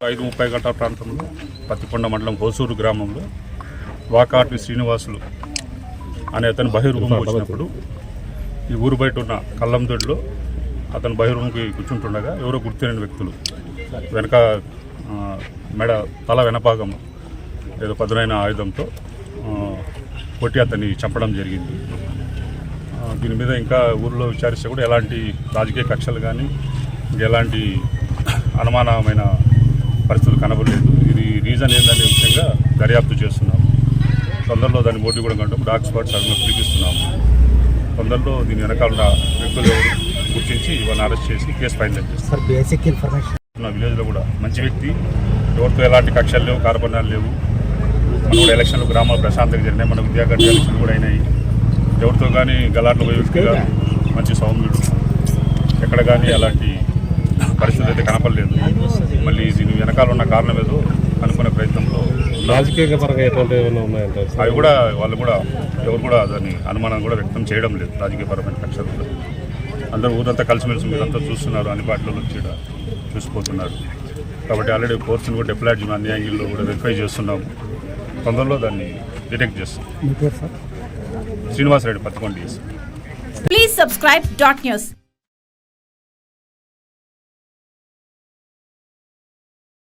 ఐదు ముప్పై గంటల ప్రాంతంలో పత్తికొండ మండలం హోసూరు గ్రామంలో వాకాటి శ్రీనివాసులు అనే అతను బహిర్గూమ్ వచ్చినప్పుడు ఈ ఊరు బయట ఉన్న కల్లందొడ్లో అతను బహిర్గూమ్కి కూర్చుంటుండగా ఎవరో గుర్తులేని వ్యక్తులు వెనక మెడ తల వెనపాగం ఏదో పదునైన ఆయుధంతో కొట్టి అతన్ని చంపడం జరిగింది. దీని మీద ఇంకా ఊర్లో విచారిస్తే కూడా ఎలాంటి రాజకీయ కక్షలు కానీ ఎలాంటి అనుమానమైన పరిస్థితులు కనబడలేదు. ఇది రీజన్ ఏందనే విషయంగా దర్యాప్తు చేస్తున్నాము. తొందరలో దాన్ని మోటీ కూడా కంటాం డాక్ స్పాట్స్ అవి పిలిపిస్తున్నాము. తొందరలో దీని వెనకాల ఉన్న వ్యక్తులు గుర్తించి వాళ్ళని అరెస్ట్ చేసి కేసు ఫైల్ చేస్తాం బేసిక్ ఇన్ఫర్మేషన్ నా విలేజ్లో కూడా మంచి వ్యక్తి. ఎవరితో ఎలాంటి కక్షలు లేవు కార్పణాలు లేవు. మన కూడా ఎలక్షన్లు గ్రామాలు ప్రశాంతంగా జరిగినాయి. మన విద్యాగడ్డ ఎలక్షన్లు కూడా అయినాయి. ఎవరితో కానీ గలాట్లు పోయే వ్యక్తి కాదు. మంచి సౌమ్యుడు. ఎక్కడ కానీ అలాంటి పరిస్థితి అయితే కనపడలేదు. వెనకాల ఉన్న కారణం ఏదో అనుకునే ప్రయత్నంలో. రాజకీయ పరంగా ఎటువంటి ఏమైనా ఉన్నాయంటారు అవి కూడా వాళ్ళు కూడా ఎవరు కూడా దాన్ని అనుమానం కూడా వ్యక్తం చేయడం లేదు. రాజకీయపరమైన కక్షలు కూడా. అందరూ ఊరంతా కలిసిమెలిసి మీరంతా చూస్తున్నారు అన్ని పార్టీలలో వచ్చి ఈడ చూసిపోతున్నారు. కాబట్టి ఆల్రెడీ ఫోర్స్ని కూడా డిప్లాయిడ్ అన్ని యాంగిల్లో కూడా వెరిఫై చేస్తున్నాము. తొందరలో దాన్ని డిటెక్ట్ చేస్తాం. Srinivasa Reddy Pattikonda Please subscribe dot news.